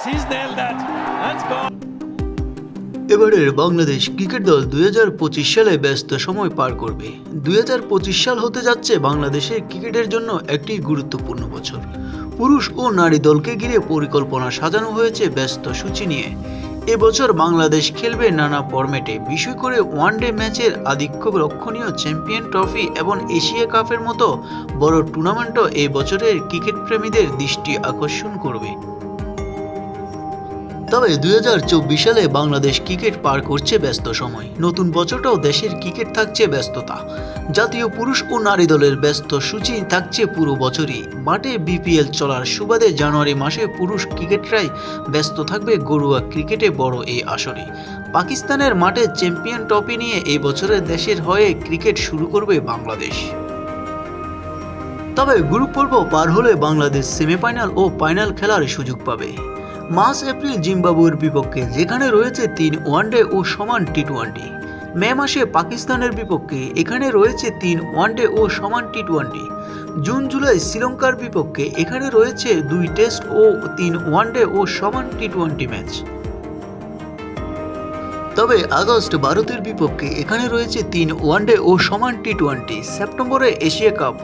he's nailed that. এবারের Bangladesh cricket দল দুই হাজার পঁচিশ সালে ব্যস্ত সময় পার করবে। দুই হাজার পঁচিশ সাল হতে যাচ্ছে বাংলাদেশের ক্রিকেটের জন্য একটি গুরুত্বপূর্ণ বছর। পুরুষ ও নারী দলকে ঘিরে পরিকল্পনা সাজানো হয়েছে ব্যস্ত সূচি নিয়ে। এবছর বাংলাদেশ খেলবে নানা ফরম্যাটে, বিশেষ করে ওয়ানডে ম্যাচের আধিক্য লক্ষণীয় চ্যাম্পিয়ন ট্রফি এবং এশিয়া কাপের মতো বড় টুর্নামেন্টও এই বছরের ক্রিকেট প্রেমীদের দৃষ্টি আকর্ষণ করবে। তবে দুই হাজার চব্বিশ সালে বাংলাদেশ ক্রিকেট পার করছে ব্যস্ত সময়। নতুন বছরটাও দেশের ক্রিকেট থাকছে ব্যস্ততা। জাতীয় পুরুষ ও নারী দলের ব্যস্ত সূচি থাকছে পুরো বছরই। মাঠে বিপিএল চলার সুবাদে জানুয়ারি মাসে পুরুষ ক্রিকেটরাই ব্যস্ত থাকবে গরুয়া ক্রিকেটে বড় এই আসরে। পাকিস্তানের মাঠে চ্যাম্পিয়ন ট্রফি নিয়ে এই বছরের দেশের হয়ে ক্রিকেট শুরু করবে বাংলাদেশ। তবে গ্রুপ পর্ব পার হলে বাংলাদেশ সেমিফাইনাল ও ফাইনাল খেলার সুযোগ পাবে। মার্চ এপ্রিল জিম্বাবুয়ের বিপক্ষে, যেখানে রয়েছে তিন ওয়ানডে ও সমান টি টোয়েন্টি মে মাসে পাকিস্তানের বিপক্ষে, এখানে রয়েছে তিন ওয়ানডে ও সমান টি টোয়েন্টি জুন, জুলাই শ্রীলঙ্কার বিপক্ষে, এখানে রয়েছে দুই টেস্ট ও তিন ওয়ানডে ও সমান টি টোয়েন্টি ম্যাচ। তবে আগস্ট ভারতের বিপক্ষে এখানে রয়েছে তিন ওয়ানডে ও সমান টি টোয়েন্টি সেপ্টেম্বরে এশিয়া কাপ।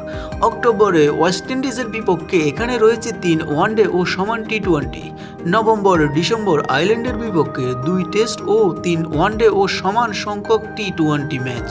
অক্টোবরে ওয়েস্ট ইন্ডিজের বিপক্ষে এখানে রয়েছে তিন ওয়ানডে ও সমান টি টোয়েন্টি নভেম্বর ডিসেম্বর আইল্যান্ডের বিপক্ষে দুই টেস্ট ও তিন ওয়ানডে ও সমান সংখ্যক টি টোয়েন্টি ম্যাচ।